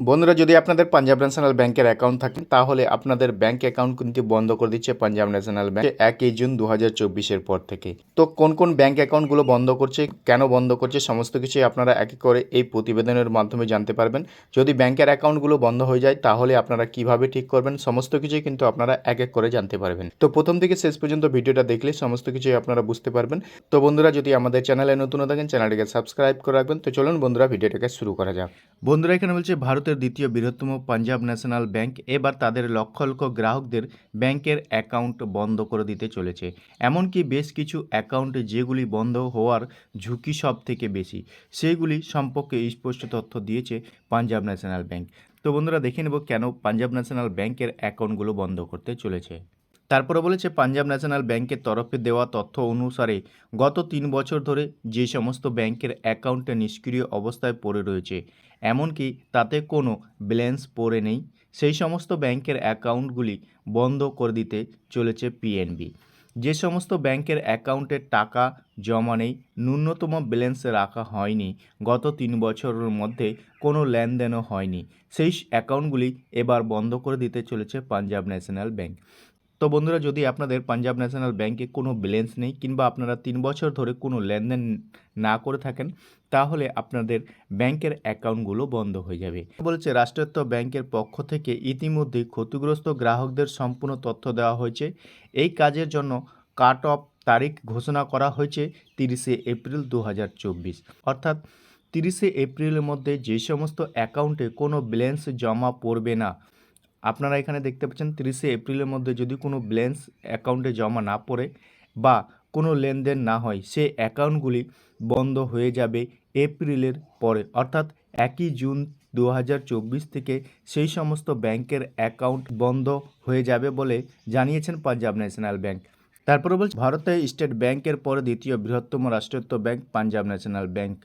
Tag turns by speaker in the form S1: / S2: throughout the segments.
S1: বন্ধুরা, যদি আপনাদের পাঞ্জাব ন্যাশনাল ব্যাংকের অ্যাকাউন্ট থাকে, তাহলে আপনাদের ব্যাংক অ্যাকাউন্ট কিন্তু বন্ধ করে দিচ্ছে পাঞ্জাব ন্যাশনাল ব্যাংক একই জুন দু হাজার চব্বিশের পর থেকে। তো কোন কোন ব্যাংক অ্যাকাউন্টগুলো বন্ধ করছে, কেন বন্ধ করছে, সমস্ত কিছুই আপনারা এক করে এই প্রতিবেদনের মাধ্যমে জানতে পারবেন। যদি ব্যাংকের অ্যাকাউন্টগুলো বন্ধ হয়ে যায়, তাহলে আপনারা কীভাবে ঠিক করবেন, সমস্ত কিছুই কিন্তু আপনারা এক এক করে জানতে পারবেন। তো প্রথম থেকে শেষ পর্যন্ত ভিডিওটা দেখলে সমস্ত কিছুই আপনারা বুঝতে পারবেন। তো বন্ধুরা, যদি আমাদের চ্যানেলে নতুন থাকেন, চ্যানেলটিকে সাবস্ক্রাইব করে রাখবেন। তো চলুন বন্ধুরা, ভিডিওটাকে শুরু করা যাক। বন্ধুরা, এখানে বলছে ভারতের দ্বিতীয় বৃহত্তম পাঞ্জাব ন্যাশনাল ব্যাংক এবার তাদের লক্ষ লক্ষ গ্রাহকদের ব্যাংকের অ্যাকাউন্ট বন্ধ করে দিতে চলেছে। এমনকি বেশ কিছু অ্যাকাউন্ট যেগুলি বন্ধ হওয়ার ঝুঁকি সব থেকে বেশি সেইগুলি সম্পর্কে স্পষ্ট তথ্য দিয়েছে পাঞ্জাব ন্যাশনাল ব্যাংক। তো বন্ধুরা, দেখে নেব কেন পাঞ্জাব ন্যাশনাল ব্যাংকের অ্যাকাউন্টগুলো বন্ধ করতে চলেছে। তারপরে বলেছে, পাঞ্জাব ন্যাশনাল ব্যাংকের তরফে দেওয়া তথ্য অনুসারে গত তিন বছর ধরে যে সমস্ত ব্যাংকের অ্যাকাউন্টে নিষ্ক্রিয় অবস্থায় পড়ে রয়েছে, এমনকি তাতে কোনো ব্যালেন্স পড়ে নেই, সেই সমস্ত ব্যাংকের অ্যাকাউন্টগুলি বন্ধ করে দিতে চলেছে পিএনবি। যে সমস্ত ব্যাংকের অ্যাকাউন্টে টাকা জমা নেই, ন্যূনতম ব্যালেন্স রাখা হয়নি, গত তিন বছরের মধ্যে কোনো লেনদেনও হয়নি, সেই অ্যাকাউন্টগুলি এবার বন্ধ করে দিতে চলেছে পাঞ্জাব ন্যাশনাল ব্যাংক। তো বন্ধুরা, যদি আপনাদের পাঞ্জাব ন্যাশনাল ব্যাংকে কোনো ব্যালেন্স নেই কিংবা আপনারা তিন বছর ধরে কোনো লেনদেন না করে থাকেন, তাহলে আপনাদের ব্যাংকের অ্যাকাউন্টগুলো বন্ধ হয়ে যাবে। বলেছে, রাষ্ট্রায়ত্ত ব্যাংকের পক্ষ থেকে ইতিমধ্যেই ক্ষতিগ্রস্ত গ্রাহকদের সম্পূর্ণ তথ্য দেওয়া হয়েছে। এই কাজের জন্য কাট অফ তারিখ ঘোষণা করা হয়েছে তিরিশে এপ্রিল দু হাজার চব্বিশ। অর্থাৎ তিরিশে এপ্রিলের মধ্যে যে সমস্ত অ্যাকাউন্টে কোনো ব্যালেন্স জমা পড়বে না আপনারা এখানে দেখতে পাচ্ছেন তিরিশে এপ্রিলের মধ্যে যদি কোনো ব্যালেন্স অ্যাকাউন্টে জমা না পড়ে বা কোনো লেনদেন না হয়, সে অ্যাকাউন্টগুলি বন্ধ হয়ে যাবে এপ্রিলের পরে। অর্থাৎ একই জুন দু হাজার চব্বিশ থেকে সেই সমস্ত ব্যাংকের অ্যাকাউন্ট বন্ধ হয়ে যাবে বলে জানিয়েছেন পাঞ্জাব ন্যাশনাল ব্যাংক। তারপরে বলছে ভারতে স্টেট ব্যাংকের পরে দ্বিতীয় বৃহত্তম রাষ্ট্রায়ত্ত ব্যাংক পাঞ্জাব ন্যাশনাল ব্যাংক।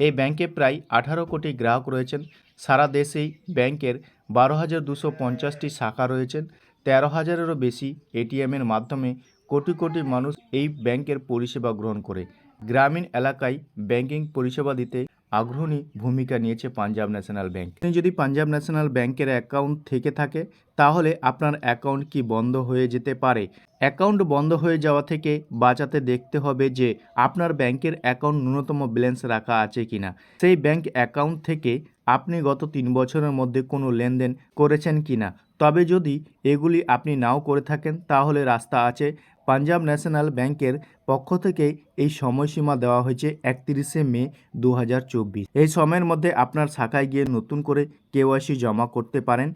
S1: এই ব্যাংকে প্রায় আঠারো কোটি গ্রাহক রয়েছেন। সারা দেশেই ব্যাংকের বারো হাজার দুশো পঞ্চাশটি শাখা রয়েছেন। তেরো হাজারেরও বেশি এটিএমের মাধ্যমে কোটি কোটি মানুষ এই ব্যাংকের পরিষেবা গ্রহণ করে। গ্রামীণ এলাকায় ব্যাংকিং পরিষেবা দিতে আগ্রহী ভূমিকা নিয়েছে পাঞ্জাব ন্যাশনাল ব্যাংক। যদি পাঞ্জাব ন্যাশনাল ব্যাংকের অ্যাকাউন্ট থেকে থাকে, তাহলে আপনার অ্যাকাউন্ট কি বন্ধ হয়ে যেতে পারে? অ্যাকাউন্ট বন্ধ হয়ে যাওয়া থেকে বাঁচাতে দেখতে হবে যে আপনার ব্যাংকের অ্যাকাউন্ট ন্যূনতম ব্যালেন্স রাখা আছে কিনা সেই ব্যাংক অ্যাকাউন্ট থেকে আপনি গত তিন বছরের মধ্যে কোনো লেনদেন করেছেন কিনা তবে যদি এগুলি আপনি নাও করে থাকেন, তাহলে রাস্তা আছে। পাঞ্জাব ন্যাশনাল ব্যাংকের পক্ষ থেকে এই সময়সীমা দেওয়া হয়েছে একত্রিশে মে দু হাজার চব্বিশ। এই সময়ের মধ্যে আপনার শাখায় গিয়ে নতুন করে কেওয়াইসি জমা করতে পারেন,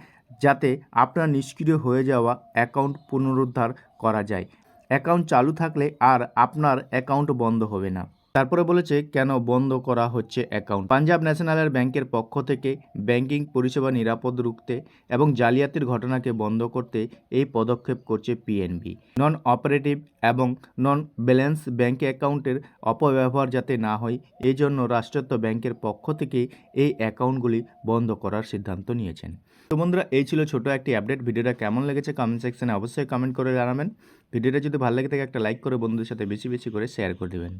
S1: যাতে আপনার নিষ্ক্রিয় হয়ে যাওয়া অ্যাকাউন্ট পুনরুদ্ধার করা যায়। অ্যাকাউন্ট চালু থাকলে আর আপনার অ্যাকাউন্ট বন্ধ হবে না। তারপরে বলেছে, কেন বন্ধ করা হচ্ছে অ্যাকাউন্ট পাঞ্জাব ন্যাশনালের ব্যাংকের পক্ষ থেকে ব্যাংকিং পরিষেবা নিরাপদ রুখতে এবং জালিয়াতির ঘটনাকে বন্ধ করতে এই পদক্ষেপ করছে পিএনবি নন অপারেটিভ এবং নন ব্যালেন্স ব্যাংক অ্যাকাউন্টের অপব্যবহার যাতে না হয়, এই জন্য রাষ্ট্রায়ত্ত ব্যাংকের পক্ষ থেকে এই অ্যাকাউন্টগুলি বন্ধ করার সিদ্ধান্ত নিয়েছেন। তো বন্ধুরা, এই ছিল ছোট একটি আপডেট ভিডিওটা কেমন লেগেছে কমেন্ট সেকশনে অবশ্যই কমেন্ট করে জানাবেন। ভিডিওটা যদি ভালো লাগে থাকে, একটা লাইক করে বন্ধুদের সাথে বেশি বেশি করে শেয়ার করে দেবেন।